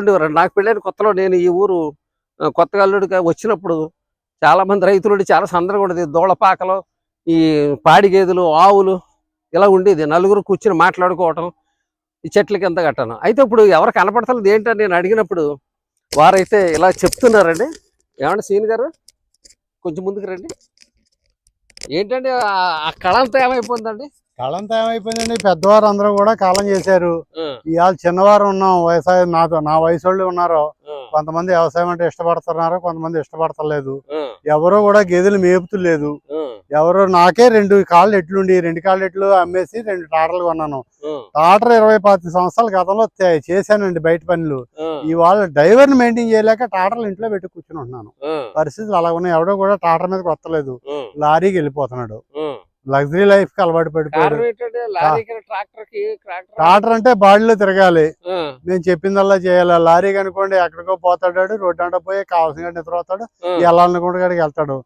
ఉండేవారు నాకు పెళ్ళైన కొత్తలో నేను ఈ ఊరు కొత్తగా అల్లుడిగా వచ్చినప్పుడు చాలా మంది రైతులు చాలా సందడిగా ఉండేది. దోళపాకలు ఈ పాడి గేదెలు ఆవులు ఇలా ఉండేది. నలుగురు కూర్చుని మాట్లాడుకోవటం ఈ చెట్ల కింద కట్టాను అయితే ఇప్పుడు ఎవరు కనపడతలేదు. ఏంటని నేను అడిగినప్పుడు వారైతే ఇలా చెప్తున్నారండి. ఏమంటే సీన్ గారు? కొంచెం ముందుకు రండి. ఏంటంటే ఆ- ఆ కళ అంతా ఏమైపోయిందండి? కాలంతా ఏమైపోయిందండి? పెద్దవారు అందరూ కూడా కాలం చేశారు. ఇవాళ చిన్నవారు ఉన్నాం వ్యవసాయం నాతో నా వయసు వాళ్ళు ఉన్నారు కొంతమంది వ్యవసాయం అంటే ఇష్టపడుతున్నారు కొంతమంది ఇష్టపడతలేదు. ఎవరో కూడా గేదెలు మేపుతులేదు. ఎవరో నాకే రెండు కాళ్ళు ఎట్లుండి రెండు కాళ్ళు ఎట్లు అమ్మేసి రెండు టాటర్లు కొన్నాను. టాటర్ ఇరవై పాతి సంవత్సరాల గతంలో చేశానండి బయట పనులు. ఇవాళ డ్రైవర్ని మెయింటైన్ చేయలేక టాటర్లు ఇంట్లో పెట్టి కూర్చుని ఉంటున్నాను. పరిస్థితులు అలా ఉన్నాయి. ఎవడో కూడా టాటర్ మీదకి వస్తలేదు. ఆ, లారీకి వెళ్ళిపోతున్నాడు. లగ్జరీ లైఫ్కి అలవాటు పడిపోయాడు. ట్రాక్టర్ టాటర్ అంటే బాడీలో తిరగాలి. నేను చెప్పిందల్లా చేయాలి. లారీ అనుకోండి ఎక్కడికో పోతాడు రోడ్డు అంటే పోయి కావాల్సిన నిద్ర ఆ, వెళ్ళాలనుకుంటే కాడికి వెళ్తాడు.